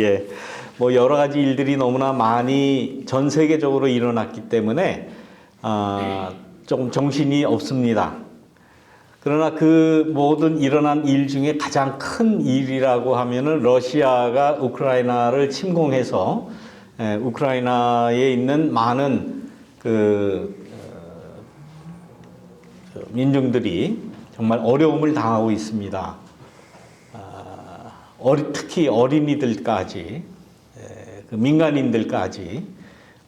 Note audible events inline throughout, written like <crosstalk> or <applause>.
예, 뭐 여러 가지 일들이 너무나 많이 전 세계적으로 일어났기 때문에 아, 조금 정신이 없습니다. 그러나 그 모든 일어난 일 중에 가장 큰 일이라고 하면은 러시아가 우크라이나를 침공해서 에, 우크라이나에 있는 많은 그 어, 저 민중들이 정말 어려움을 당하고 있습니다. 어리, 특히 어린이들까지 에, 그 민간인들까지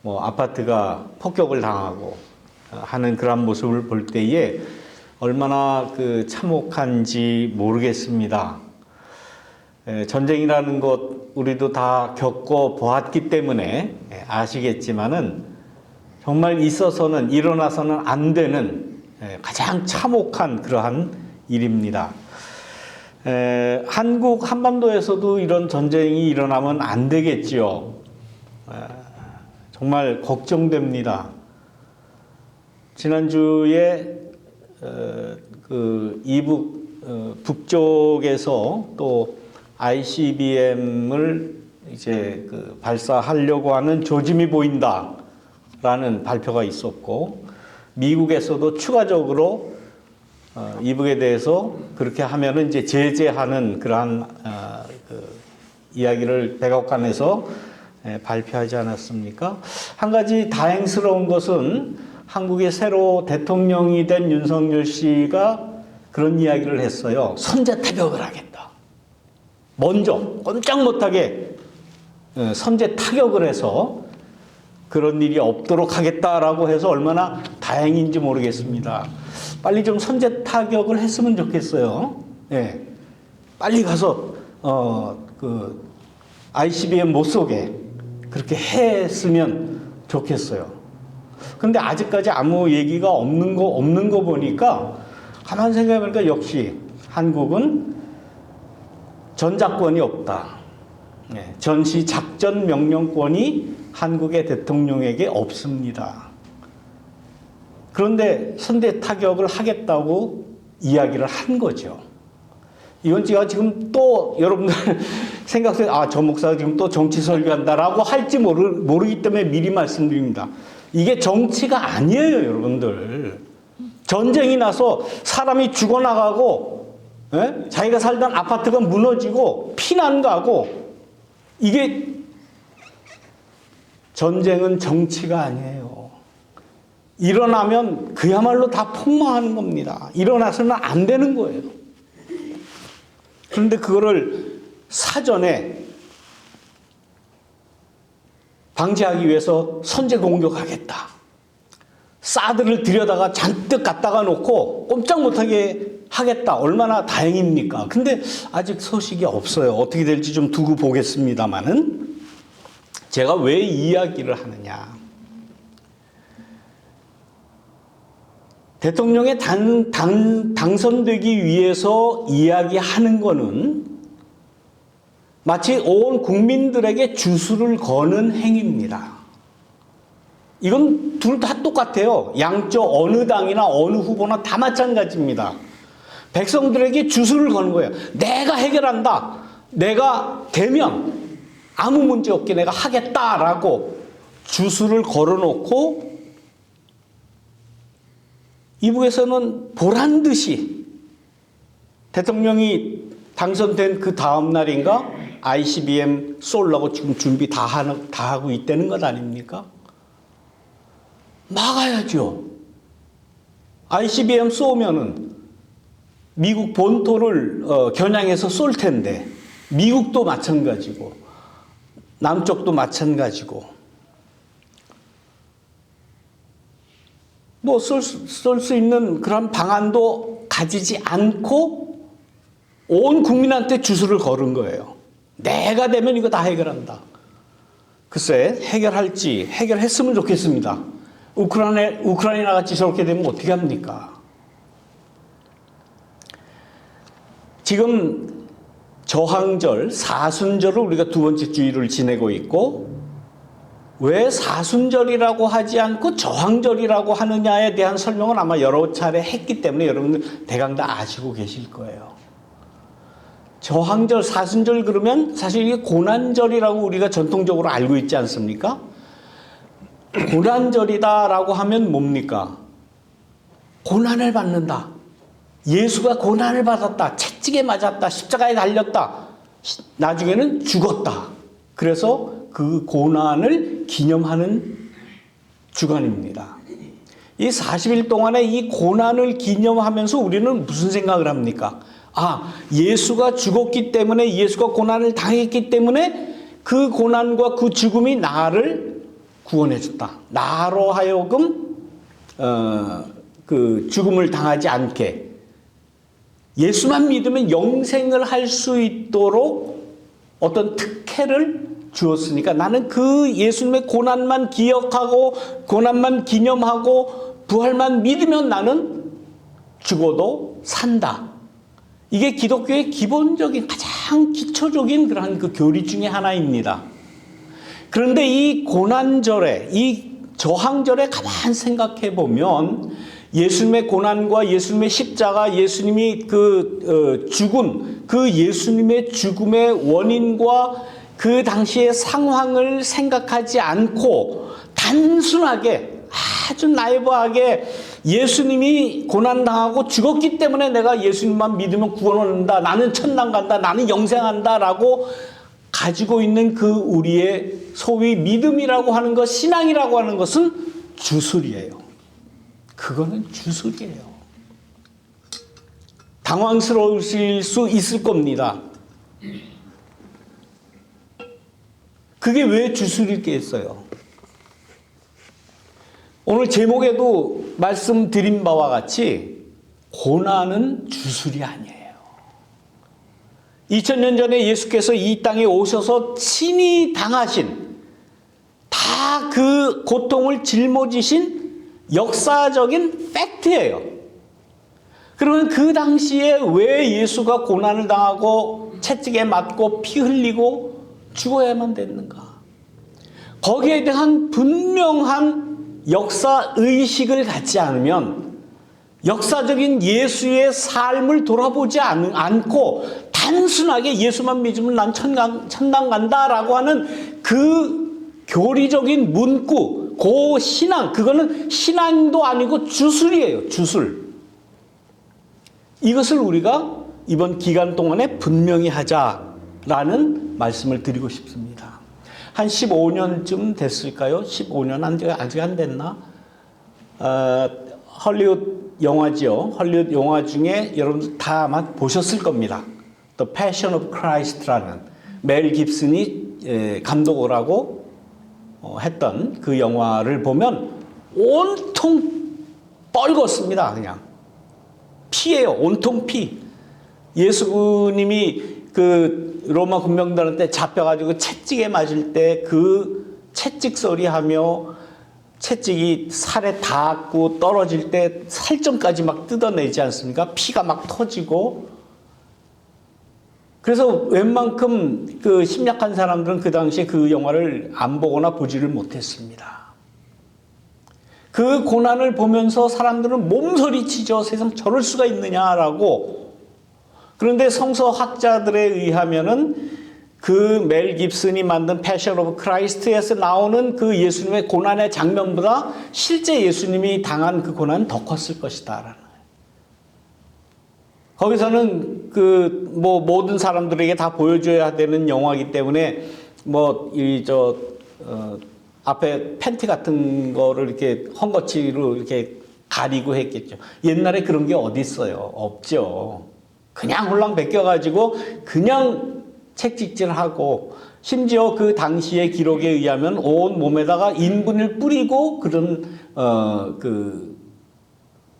뭐 아파트가 폭격을 당하고 어, 하는 그런 모습을 볼 때에 얼마나 그 참혹한지 모르겠습니다. 에, 전쟁이라는 것 우리도 다 겪어 보았기 때문에 에, 아시겠지만은 정말 있어서는 일어나서는 안 되는 에, 가장 참혹한 그러한 일입니다. 에, 한국 한반도에서도 이런 전쟁이 일어나면 안 되겠지요. 에, 정말 걱정됩니다. 지난주에 어, 그 이북 어, 북쪽에서 또 ICBM을 이제 그 발사하려고 하는 조짐이 보인다라는 발표가 있었고 미국에서도 추가적으로 어, 이북에 대해서 그렇게 하면은 이제 제재하는 그러한 어, 그 이야기를 백악관에서 에, 발표하지 않았습니까? 한 가지 다행스러운 것은 한국의 새로 대통령이 된 윤석열 씨가 그런 이야기를 했어요. 선제 타격을 하겠다. 먼저 꼼짝 못하게 어, 선제 타격을 해서 그런 일이 없도록 하겠다라고 해서 얼마나 다행인지 모르겠습니다. 빨리 좀 선제 타격을 했으면 좋겠어요. 예. 빨리 가서 어 그 ICBM 못 쏘게 그렇게 했으면 좋겠어요. 근데 아직까지 아무 얘기가 없는 거 없는 거 보니까 가만 생각해 보니까 역시 한국은 전작권이 없다. 예, 전시 작전 명령권이 한국의 대통령에게 없습니다. 그런데 선대 타격을 하겠다고 이야기를 한 거죠. 이건 제가 지금 또 여러분들 <laughs> 생각해 아, 저 목사가 지금 또 정치 설교한다라고 할지 모르, 모르기 때문에 미리 말씀드립니다. 이게 정치가 아니에요, 여러분들. 전쟁이 나서 사람이 죽어나가고, 예? 자기가 살던 아파트가 무너지고, 피난 가고, 이게 전쟁은 정치가 아니에요. 일어나면 그야말로 다 폭망하는 겁니다. 일어나서는 안 되는 거예요. 그런데 그거를 사전에 방지하기 위해서 선제 공격하겠다. 사드를 들여다가 잔뜩 갖다가 놓고 꼼짝 못하게 하겠다. 얼마나 다행입니까? 근데 아직 소식이 없어요. 어떻게 될지 좀 두고 보겠습니다만은 제가 왜 이야기를 하느냐. 대통령에 당, 당, 당선되기 위해서 이야기하는 거는 마치 온 국민들에게 주술을 거는 행위입니다. 이건 둘 다 똑같아요. 양쪽 어느 당이나 어느 후보나 다 마찬가지입니다. 백성들에게 주술을 거는 거예요. 내가 해결한다. 내가 되면 아무 문제 없게 내가 하겠다라고 주술을 걸어놓고 이북에서는 보란 듯이 대통령이 당선된 그 다음 날인가 ICBM 쏠라고 지금 준비 다 하는 다 하고 있다는 것 아닙니까? 막아야죠. ICBM 쏘면은 미국 본토를 어, 겨냥해서 쏠 텐데 미국도 마찬가지고 남쪽도 마찬가지고 뭐쏠수 있는 그런 방안도 가지지 않고 온 국민한테 주술을 걸은 거예요. 내가 되면 이거 다 해결한다. 글쎄 해결할지 해결했으면 좋겠습니다. 우크라이나 우크라이나 같이 저렇게 되면 어떻게 합니까? 지금 저항절 사순절을 우리가 두 번째 주일을 지내고 있고 왜 사순절이라고 하지 않고 저항절이라고 하느냐에 대한 설명은 아마 여러 차례 했기 때문에 여러분들 대강 다 아시고 계실 거예요. 저항절, 사순절 그러면 사실 이게 고난절이라고 우리가 전통적으로 알고 있지 않습니까? 고난절이다라고 하면 뭡니까? 고난을 받는다. 예수가 고난을 받았다. 채찍에 맞았다. 십자가에 달렸다. 시- 나중에는 죽었다. 그래서 그 고난을 기념하는 주간입니다. 이 40일 동안의 이 고난을 기념하면서 우리는 무슨 생각을 합니까? 아, 예수가 죽었기 때문에 예수가 고난을 당했기 때문에 그 고난과 그 죽음이 나를 구원해 줬다. 나로 하여금 어, 그 죽음을 당하지 않게 예수만 믿으면 영생을 할 수 있도록 어떤 특혜를 주었으니까 나는 그 예수님의 고난만 기억하고 고난만 기념하고 부활만 믿으면 나는 죽어도 산다. 이게 기독교의 기본적인 가장 기초적인 그러한 그 교리 중에 하나입니다. 그런데 이 고난절에 이 저항절에 가만 생각해 보면 예수님의 고난과 예수님의 십자가, 예수님이 그 어, 죽음, 그 예수님의 죽음의 원인과 그 당시의 상황을 생각하지 않고 단순하게 아주 나이브하게 예수님이 고난당하고 죽었기 때문에 내가 예수님만 믿으면 구원 얻는다. 나는 천당 간다. 나는 영생한다 라고 가지고 있는 그 우리의 소위 믿음이라고 하는 것, 신앙이라고 하는 것은 주술이에요. 그거는 주술이에요. 당황스러우실 수 있을 겁니다. 그게 왜 주술이겠어요? 오늘 제목에도 말씀드린 바와 같이 고난은 주술이 아니에요. 2000년 전에 예수께서 이 땅에 오셔서 친히 당하신 다 그 고통을 짊어지신 역사적인 팩트예요. 그러면 그 당시에 왜 예수가 고난을 당하고 채찍에 맞고 피 흘리고 죽어야만 됐는가? 거기에 대한 분명한 역사 의식을 갖지 않으면 역사적인 예수의 삶을 돌아보지 않, 않고 단순하게 예수만 믿으면 난 천당, 천당 간다라고 하는 그 교리적인 문구, 고 신앙, 그거는 신앙도 아니고 주술이에요, 주술. 이것을 우리가 이번 기간 동안에 분명히 하자라는 말씀을 드리고 싶습니다. 한 15년쯤 됐을까요? 15년 안, 아직 안 됐나? 어, 헐리우드 영화지요. 헐리우드 영화 중에 여러분 다 아마 보셨을 겁니다. The Passion of Christ라는 멜 깁슨이 에, 감독을 하고 어, 했던 그 영화를 보면 온통 뻘겋습니다. 그냥 피예요. 온통 피. 예수님이 그 로마 군병들한테 잡혀가지고 채찍에 맞을 때 그 채찍 소리 하며 채찍이 살에 닿고 떨어질 때 살점까지 막 뜯어내지 않습니까? 피가 막 터지고. 그래서 웬만큼 그 심약한 사람들은 그 당시에 그 영화를 안 보거나 보지를 못했습니다. 그 고난을 보면서 사람들은 몸서리치죠. 세상 저럴 수가 있느냐라고. 그런데 성서학자들에 의하면은 그 멜 깁슨이 만든 패션 오브 크라이스트에서 나오는 그 예수님의 고난의 장면보다 실제 예수님이 당한 그 고난은 더 컸을 거예요. 거기서는 그 뭐 모든 사람들에게 다 보여줘야 되는 영화이기 때문에 뭐 이저 어 앞에 팬티 같은 거를 이렇게 헝거치로 이렇게 가리고 했겠죠. 옛날에 그런 게 어디 있어요? 없죠. 그냥 홀랑 벗겨가지고 그냥 책찍질하고 심지어 그 당시의 기록에 의하면 온 몸에다가 인분을 뿌리고 그런 어 그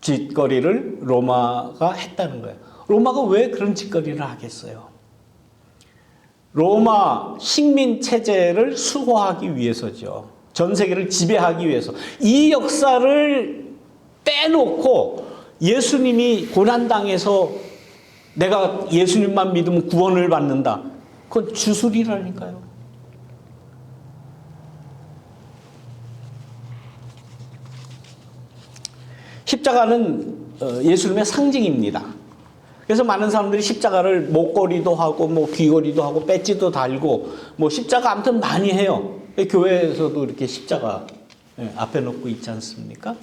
짓거리를 로마가 했다는 거예요. 로마가 왜 그런 짓거리를 하겠어요? 로마 식민 체제를 수호하기 위해서죠. 전 세계를 지배하기 위해서. 이 역사를 빼놓고 예수님이 고난당해서 내가 예수님만 믿으면 구원을 받는다. 그건 주술이라니까요. 십자가는 어, 예수님의 상징입니다. 그래서 많은 사람들이 십자가를 목걸이도 하고 뭐 귀걸이도 하고 배지도 달고 뭐 십자가 아무튼 많이 해요. 교회에서도 이렇게 십자가 예, 앞에 놓고 있지 않습니까?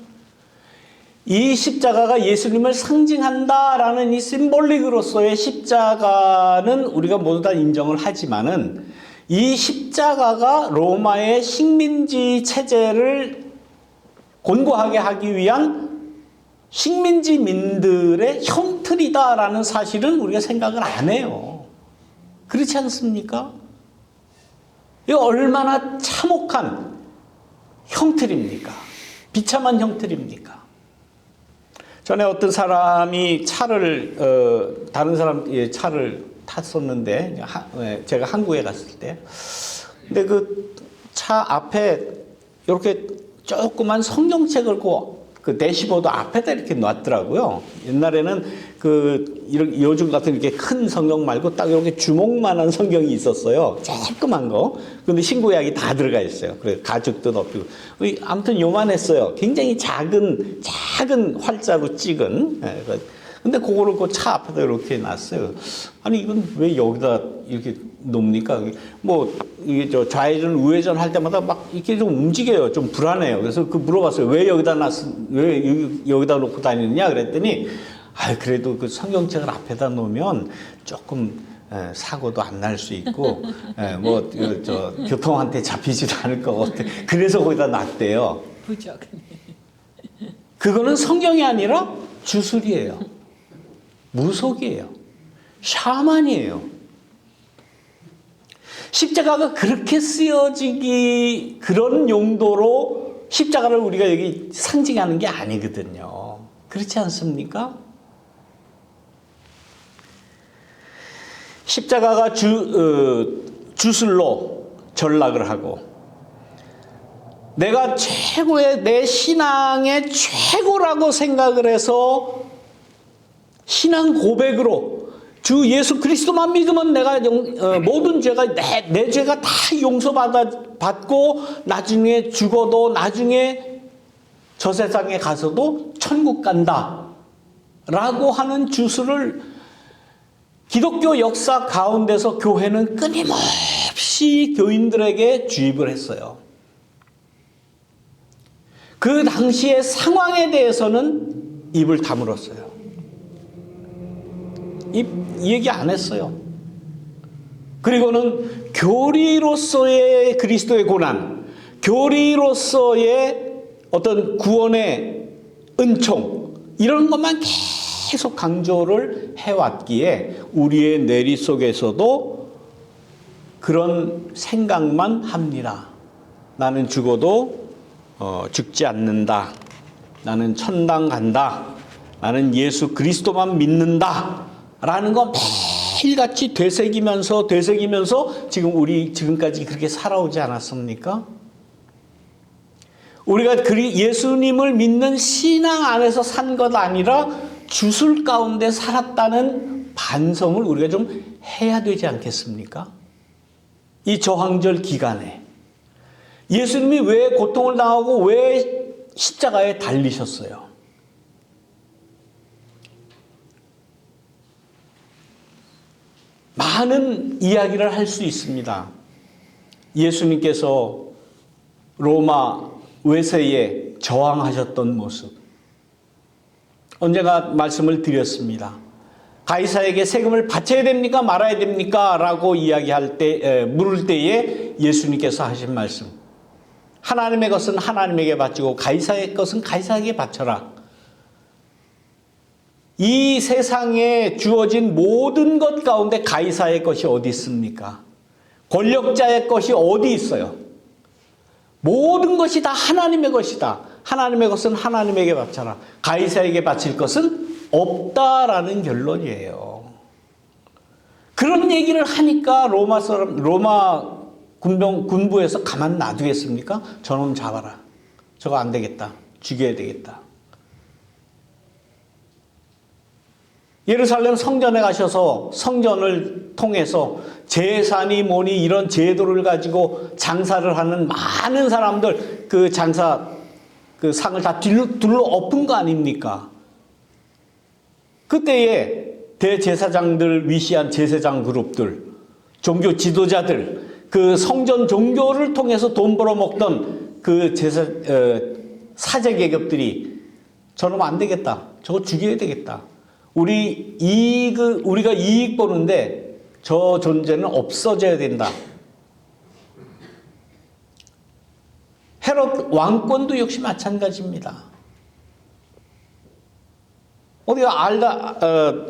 이 십자가가 예수님을 상징한다라는 이 심볼릭으로서의 십자가는 우리가 모두 다 인정을 하지만은 이 십자가가 로마의 식민지 체제를 곤고하게 하기 위한 식민지민들의 형틀이다라는 사실은 우리가 생각을 안 해요. 그렇지 않습니까? 이 얼마나 참혹한 형틀입니까? 비참한 형틀입니까? 전에 어떤 사람이 차를 어, 다른 사람 차를 탔었는데 하, 예, 제가 한국에 갔을 때. 근데 그 차 앞에 이렇게 조그만 성경책을 그, 그 대시보드 앞에다 이렇게 놨더라고요. 옛날에는 그 이런 요즘 같은 이렇게 큰 성경 말고 딱 이렇게 주먹만한 성경이 있었어요. 조그만 거. 근데 신구약이 다 들어가 있어요. 그래 가죽도 덮이고. 아무튼 요만했어요. 굉장히 작은 작은 활자로 찍은. 예, 그 근데 그거를 그 차 앞에다 이렇게 놨어요. 아니 이건 왜 여기다 이렇게 놓습니까? 뭐 이게 저 좌회전 우회전 할 때마다 막 이렇게 좀 움직여요. 좀 불안해요. 그래서 그 물어봤어요. 왜 여기다 놨, 왜 여기, 여기다 놓고 다니느냐 그랬더니 아 그래도 그 성경책을 앞에다 놓으면 조금 에, 사고도 안 날 수 있고 뭐저 교통한테 잡히지도 않을 것 같아. 그래서 거기다 놨대요. 부적. 그거는 성경이 아니라 주술이에요. 무속이에요. 샤만이에요. 십자가가 그렇게 쓰여지기 그런 용도로 십자가를 우리가 여기 상징하는 게 아니거든요. 그렇지 않습니까? 십자가가 주, 어, 주술로 전락을 하고 내가 최고의 내 신앙의 최고라고 생각을 해서 신앙 고백으로 주 예수 그리스도만 믿으면 내가 용, 어, 모든 죄가 내, 내 죄가 다 용서받아 받고 나중에 죽어도 나중에 저 세상에 가서도 천국 간다라고 하는 주술을 기독교 역사 가운데서 교회는 끊임없이 교인들에게 주입을 했어요. 그 당시의 상황에 대해서는 입을 다물었어요. 이, 이 얘기 안 했어요. 그리고는 교리로서의 그리스도의 고난, 교리로서의 어떤 구원의 은총, 이런 것만 계속 강조를 해왔기에 우리의 내리 속에서도 그런 생각만 합니다. 나는 죽어도 어, 죽지 않는다. 나는 천당 간다. 나는 예수 그리스도만 믿는다. 라는 거 매일같이 되새기면서 되새기면서 지금 우리 지금까지 그렇게 살아오지 않았습니까? 우리가 예수님을 믿는 신앙 안에서 산 것 아니라 주술 가운데 살았다는 반성을 우리가 좀 해야 되지 않겠습니까? 이 저항절 기간에 예수님이 왜 고통을 당하고 왜 십자가에 달리셨어요? 많은 이야기를 할 수 있습니다. 예수님께서 로마 외세에 저항하셨던 모습. 언제가 말씀을 드렸습니다. 가이사에게 세금을 바쳐야 됩니까? 말아야 됩니까? 라고 이야기할 때, 에, 물을 때에 예수님께서 하신 말씀. 하나님의 것은 하나님에게 바치고 가이사의 것은 가이사에게 바쳐라. 이 세상에 주어진 모든 것 가운데 가이사의 것이 어디 있습니까? 권력자의 것이 어디 있어요? 모든 것이 다 하나님의 것이다. 하나님의 것은 하나님에게 바쳐라. 가이사에게 바칠 것은 없다라는 결론이에요. 그런 얘기를 하니까 로마 사람, 로마 군병, 군부에서 가만 놔두겠습니까? 저놈 잡아라. 저거 안 되겠다. 죽여야 되겠다. 예루살렘 성전에 가셔서 성전을 통해서 재산이 뭐니 이런 제도를 가지고 장사를 하는 많은 사람들 그 장사 그 상을 다 둘러, 둘러 엎은 거 아닙니까? 그때에 대제사장들 위시한 제사장 그룹들, 종교 지도자들, 그 성전 종교를 통해서 돈 벌어먹던 그 제사, 어, 사제 계급들이 저러면 안 되겠다. 저거 죽여야 되겠다. 우리 이익, 우리가 이익 보는데 저 존재는 없어져야 된다. 헤롯 왕권도 역시 마찬가지입니다. 우리가 알다, 어,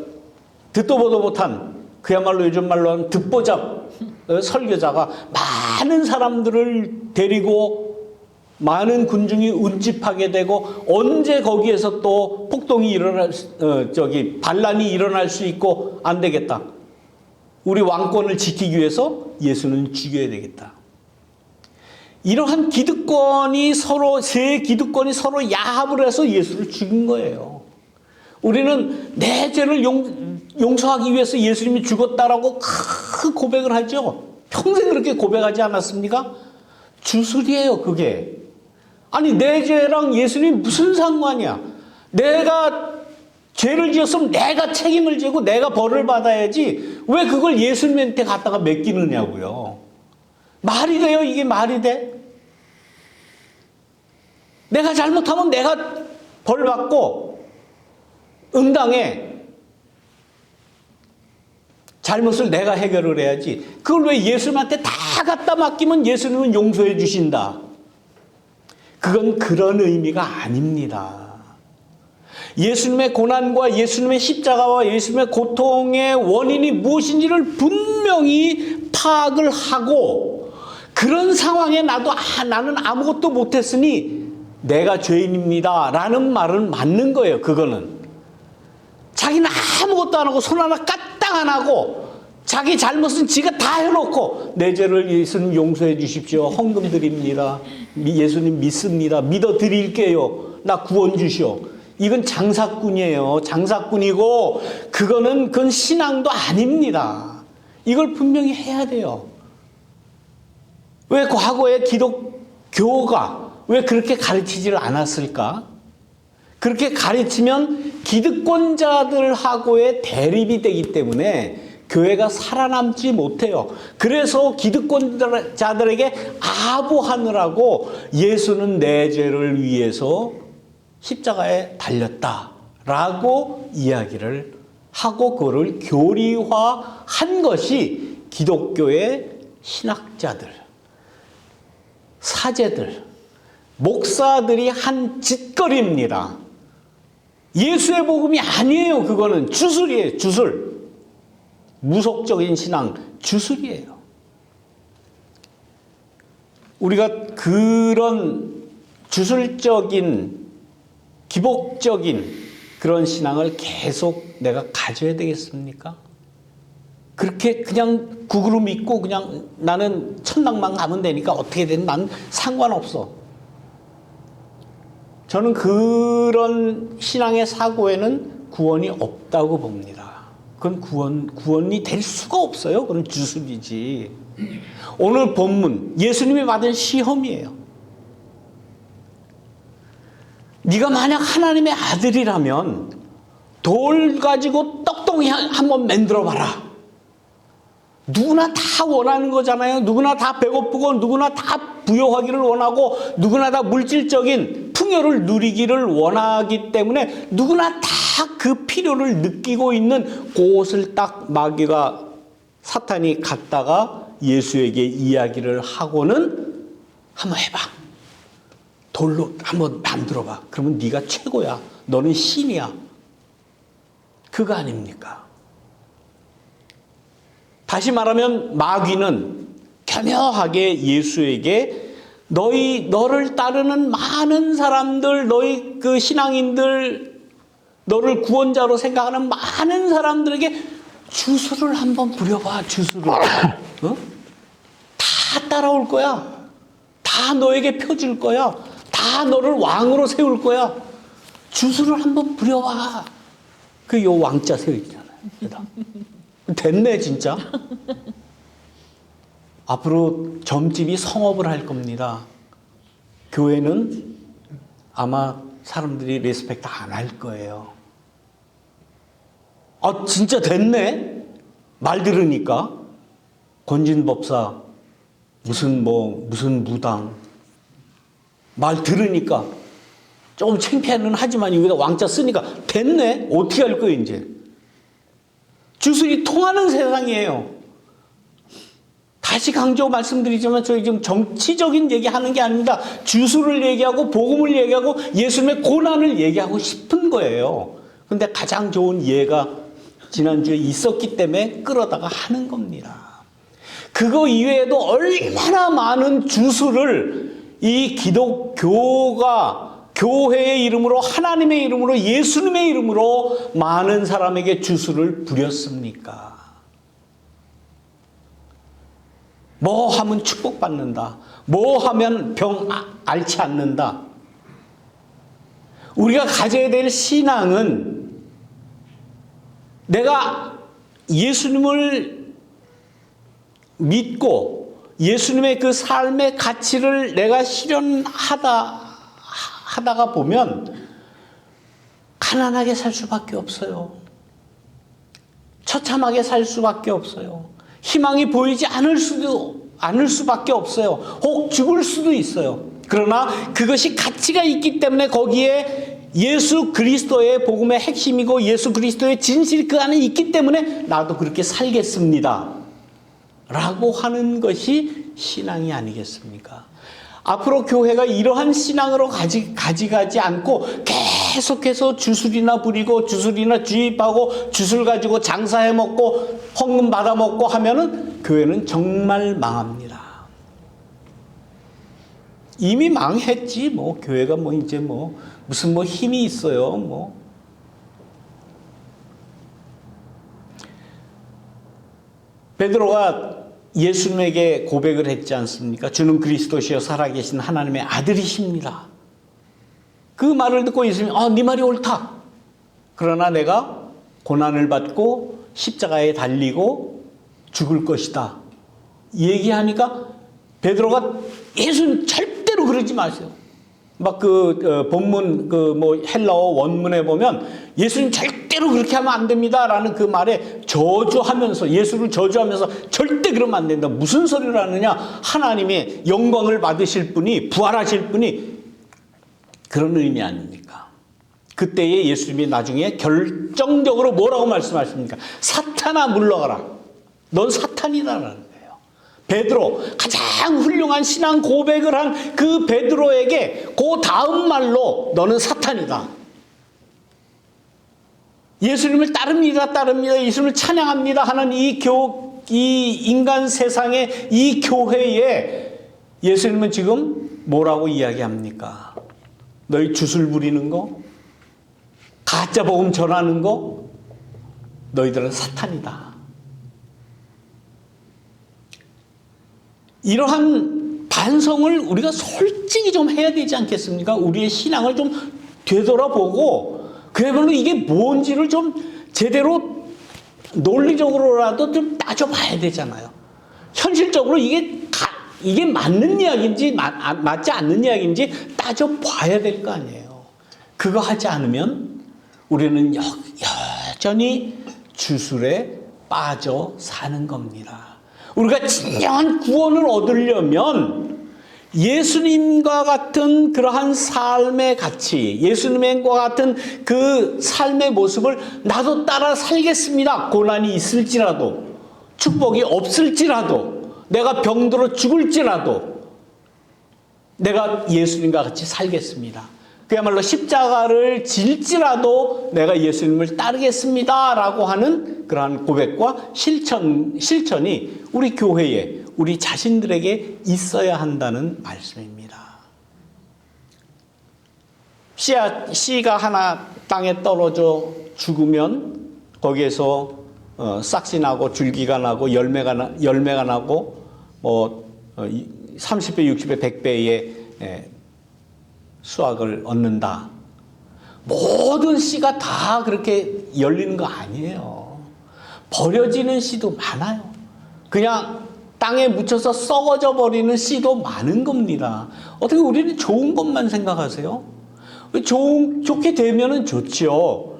듣도 보도 못한 그야말로 요즘 말로 하는 듣보잡 어, 설교자가 많은 사람들을 데리고 많은 군중이 운집하게 되고 언제 거기에서 또 폭동이 일어날 수- 어, 저기 반란이 일어날 수 있고 안 되겠다. 우리 왕권을 지키기 위해서 예수는 죽여야 되겠다. 이러한 기득권이 서로 세 기득권이 서로 야합을 해서 예수를 죽인 거예요. 우리는 내 죄를 용, 용서하기 위해서 예수님이 죽었다라고 큰 고백을 하죠. 평생 그렇게 고백하지 않았습니까? 주술이에요, 그게. 아니, 내 죄랑 예수님이 무슨 상관이야? 내가 죄를 지었으면 내가 책임을 지고 내가 벌을 받아야지 왜 그걸 예수님한테 갖다가 맡기느냐고요. 말이 돼요? 이게 말이 돼? 내가 잘못하면 내가 벌 받고 응당해. 잘못을 내가 해결을 해야지. 그걸 왜 예수님한테 다 갖다 맡기면 예수님은 용서해 주신다. 그건 그런 의미가 아닙니다. 예수님의 고난과 예수님의 십자가와 예수님의 고통의 원인이 무엇인지를 분명히 파악을 하고 그런 상황에 나도 아, 나는 아무것도 못했으니 내가 죄인입니다. 라는 말은 맞는 거예요. 그거는. 자기는 아무것도 안 하고 손 하나 까딱 안 하고 자기 잘못은 지가 다 해놓고 내 죄를 예수님 용서해 주십시오. 헌금 드립니다. 미- 예수님 믿습니다. 믿어 드릴게요. 나 구원 주시오. 이건 장사꾼이에요. 장사꾼이고 그거는 그건 신앙도 아닙니다. 이걸 분명히 해야 돼요. 왜 과거에 기독교가 왜 그렇게 가르치지를 않았을까? 그렇게 가르치면 기득권자들하고의 대립이 되기 때문에 교회가 살아남지 못해요. 그래서 기득권자들에게 아부하느라고 예수는 내 죄를 위해서 십자가에 달렸다라고 이야기를 하고 그거를 교리화한 것이 기독교의 신학자들, 사제들, 목사들이 한 짓거리입니다. 예수의 복음이 아니에요. 그거는 주술이에요. 주술. 무속적인 신앙 주술이에요. 우리가 그런 주술적인 기복적인 그런 신앙을 계속 내가 가져야 되겠습니까? 그렇게 그냥 구구로 믿고 그냥 나는 천당만 가면 되니까 어떻게 되든 난 상관없어. 저는 그런 신앙의 사고에는 구원이 없다고 봅니다. 그건 구원, 구원이 될 수가 없어요. 그건 주술이지. 오늘 본문, 예수님이 받은 시험이에요. 네가 만약 하나님의 아들이라면 돌 가지고 떡동이 한- 한번 만들어 봐라. 누구나 다 원하는 거잖아요. 누구나 다 배고프고 누구나 다 부여하기를 원하고 누구나 다 물질적인 풍요를 누리기를 원하기 때문에 누구나 다 그 필요를 느끼고 있는 그것을 딱 마귀가 사탄이 갖다가 예수에게 이야기를 하고는 한번 해봐. 돌로 한번 만들어 봐. 그러면 네가 최고야. 너는 신이야. 그거 아닙니까? 다시 말하면 마귀는 겸허하게 예수에게 너희 너를 따르는 많은 사람들 너희 그 신앙인들 너를 구원자로 생각하는 많은 사람들에게 주술을 한번 부려봐 주술을. <coughs> 어? 다 따라올 거야. 다 너에게 펴줄 거야. 다 너를 왕으로 세울 거야. 주술을 한번 부려봐. 그 요 왕자 세우잖아요. <laughs> 됐네 진짜. 앞으로 점집이 성업을 할 겁니다. 교회는 아마 사람들이 레스펙트 안 할 거예요. 아, 진짜 됐네? 말 들으니까. 권진 법사, 무슨 뭐, 무슨 무당. 말 들으니까 조금 창피는 하지만 여기다 왕자 쓰니까 됐네? 어떻게 할 거예요, 이제? 주술이 통하는 세상이에요. 다시 강조 말씀드리지만 저희 지금 정치적인 얘기하는 게 아닙니다. 주술을 얘기하고 복음을 얘기하고 예수님의 고난을 얘기하고 싶은 거예요. 근데 가장 좋은 예가 지난주에 있었기 때문에 끌어다가 하는 겁니다. 그거 이외에도 얼마나 많은 주술을 이 기독교가 교회의 이름으로 하나님의 이름으로 예수님의 이름으로 많은 사람에게 주술을 부렸습니까? 뭐 하면 축복받는다. 뭐 하면 병 아- 앓지 않는다. 우리가 가져야 될 신앙은 내가 예수님을 믿고 예수님의 그 삶의 가치를 내가 실현하다 하다가 보면 가난하게 살 수밖에 없어요. 처참하게 살 수밖에 없어요. 희망이 보이지 않을 수도 않을 수밖에 없어요. 혹 죽을 수도 있어요. 그러나 그것이 가치가 있기 때문에 거기에 예수 그리스도의 복음의 핵심이고 예수 그리스도의 진실이 그 안에 있기 때문에 나도 그렇게 살겠습니다. 라고 하는 것이 신앙이 아니겠습니까? 앞으로 교회가 이러한 신앙으로 가지, 가져가지 않고 계속해서 주술이나 부리고 주술이나 주입하고 주술 가지고 장사해 먹고 헌금 받아 먹고 하면은 교회는 정말 망합니다. 이미 망했지 뭐 교회가 뭐 이제 뭐 무슨 뭐 힘이 있어요 뭐 베드로가 예수님에게 고백을 했지 않습니까? 주는 그리스도시여 살아계신 하나님의 아들이십니다. 그 말을 듣고 예수님이 아, 네 말이 옳다. 그러나 내가 고난을 받고 십자가에 달리고 죽을 것이다. 얘기하니까 베드로가 예수님 절대로 그러지 마세요. 막 그 본문 그 뭐 헬라어 원문에 보면 예수님 절대로 그렇게 하면 안 됩니다라는 그 말에 저주하면서 예수를 저주하면서 절대 그러면 안 된다. 무슨 소리를 하느냐? 하나님의 영광을 받으실 분이 부활하실 분이 그런 의미 아닙니까? 그때에 예수님이 나중에 결정적으로 뭐라고 말씀하십니까? 사탄아 물러가라. 넌 사탄이다라는. 베드로 가장 훌륭한 신앙 고백을 한 그 베드로에게 그 다음 말로 너는 사탄이다. 예수님을 따릅니다, 따릅니다. 예수님을 찬양합니다 하는 이 교, 이 인간 세상의 이 교회에 예수님은 지금 뭐라고 이야기합니까? 너희 주술 부리는 거, 가짜 복음 전하는 거, 너희들은 사탄이다. 이러한 반성을 우리가 솔직히 좀 해야 되지 않겠습니까? 우리의 신앙을 좀 되돌아보고 그야말로 이게 뭔지를 좀 제대로 논리적으로라도 좀 따져봐야 되잖아요. 현실적으로 이게 가, 이게 맞는 이야기인지 맞, 아, 맞지 않는 이야기인지 따져봐야 될 거 아니에요. 그거 하지 않으면 우리는 여, 여전히 주술에 빠져 사는 겁니다. 우리가 진정한 구원을 얻으려면 예수님과 같은 그러한 삶의 가치, 예수님과 같은 그 삶의 모습을 나도 따라 살겠습니다. 고난이 있을지라도, 축복이 없을지라도, 내가 병들어 죽을지라도, 내가 예수님과 같이 살겠습니다. 그야말로 십자가를 질지라도 내가 예수님을 따르겠습니다. 라고 하는 그러한 고백과 실천, 실천이 우리 교회에, 우리 자신들에게 있어야 한다는 말씀입니다. 씨앗, 씨가 하나 땅에 떨어져 죽으면 거기에서 어, 싹이 나고 줄기가 나고 열매가, 나, 열매가 나고 뭐 어, 30배, 60배, 100배의 예, 수확을 얻는다. 모든 씨가 다 그렇게 열리는 거 아니에요. 버려지는 씨도 많아요. 그냥 땅에 묻혀서 썩어져 버리는 씨도 많은 겁니다. 어떻게 우리는 좋은 것만 생각하세요? 좋은, 좋게 되면은 좋지요.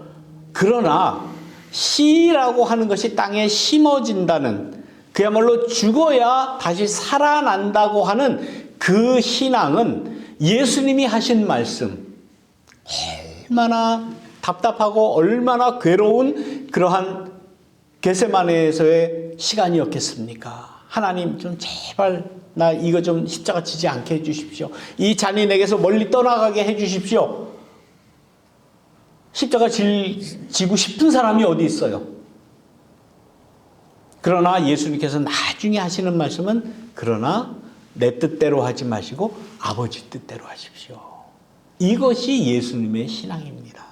그러나 씨라고 하는 것이 땅에 심어진다는 그야말로 죽어야 다시 살아난다고 하는 그 신앙은 예수님이 하신 말씀 얼마나 답답하고 얼마나 괴로운 그러한 게세마네에서의 시간이었겠습니까? 하나님 좀 제발 나 이거 좀 십자가 지지 않게 해주십시오. 이 잔인에게서 멀리 떠나가게 해주십시오. 십자가 질, 지고 싶은 사람이 어디 있어요? 그러나 예수님께서 나중에 하시는 말씀은 그러나 내 뜻대로 하지 마시고 아버지 뜻대로 하십시오. 이것이 예수님의 신앙입니다.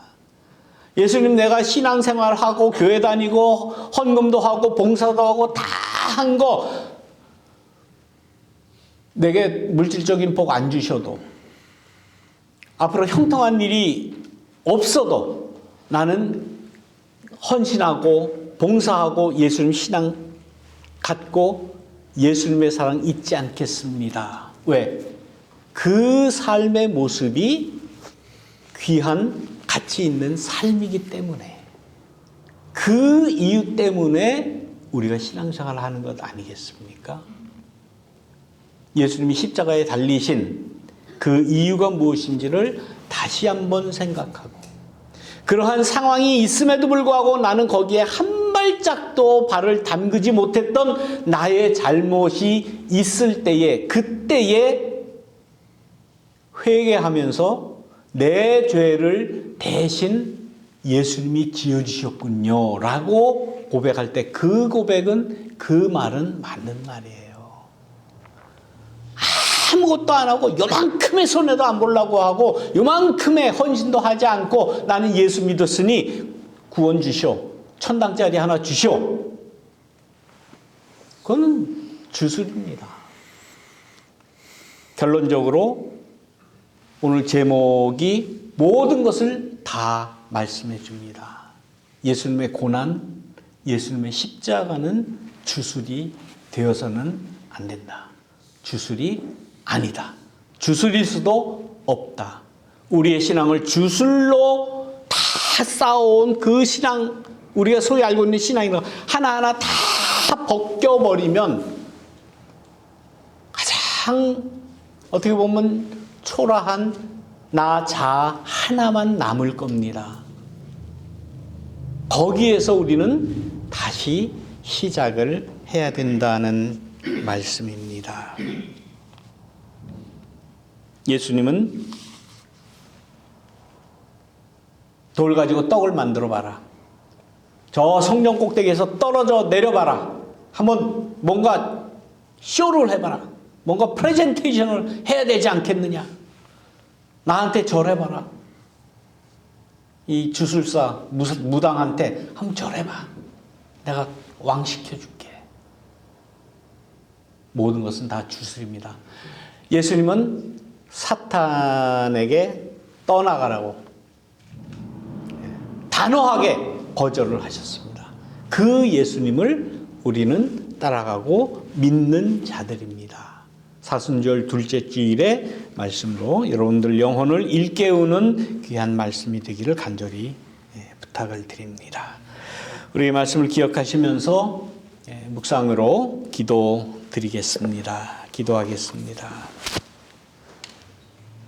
예수님 내가 신앙생활하고 교회 다니고 헌금도 하고 봉사도 하고 다 한 거 내게 물질적인 복 안 주셔도 앞으로 형통한 일이 없어도 나는 헌신하고 봉사하고 예수님 신앙 갖고 예수님의 사랑 잊지 않겠습니다. 왜? 그 삶의 모습이 귀한 가치 있는 삶이기 때문에 그 이유 때문에 우리가 신앙생활을 하는 것 아니겠습니까? 예수님이 십자가에 달리신 그 이유가 무엇인지를 다시 한번 생각하고 그러한 상황이 있음에도 불구하고 나는 거기에 한 발짝도 발을 담그지 못했던 나의 잘못이 있을 때에 그때에 회개하면서 내 죄를 대신 예수님이 지어주셨군요. 라고 고백할 때 그 고백은 그 말은 맞는 말이에요. 아무것도 안 하고 요만큼의 손해도 안 보려고 하고 요만큼의 헌신도 하지 않고 나는 예수 믿었으니 구원 주시오. 천당짜리 하나 주시오. 그거는 주술입니다. 결론적으로 오늘 제목이 모든 것을 다 말씀해 줍니다. 예수님의 고난, 예수님의 십자가는 주술이 되어서는 안 된다. 주술이 아니다. 주술일 수도 없다. 우리의 신앙을 주술로 다 쌓아온 그 신앙, 우리가 소위 알고 있는 신앙이라 하나하나 다 벗겨버리면 가장 어떻게 보면 초라한 나 자 하나만 남을 겁니다. 거기에서 우리는 다시 시작을 해야 된다는 말씀입니다. 예수님은 돌 가지고 떡을 만들어 봐라. 저 성령 꼭대기에서 떨어져 내려봐라. 한번 뭔가 쇼를 해봐라. 뭔가 프레젠테이션을 해야 되지 않겠느냐. 나한테 절해봐라. 이 주술사 무당한테 한번 절해봐. 내가 왕 시켜줄게. 모든 것은 다 주술입니다. 예수님은 사탄에게 떠나가라고 단호하게 거절을 하셨습니다. 그 예수님을 우리는 따라가고 믿는 자들입니다. 사순절 둘째 주일의 말씀으로 여러분들 영혼을 일깨우는 귀한 말씀이 되기를 간절히 예, 부탁을 드립니다. 우리 말씀을 기억하시면서 예, 묵상으로 기도 드리겠습니다. 기도하겠습니다.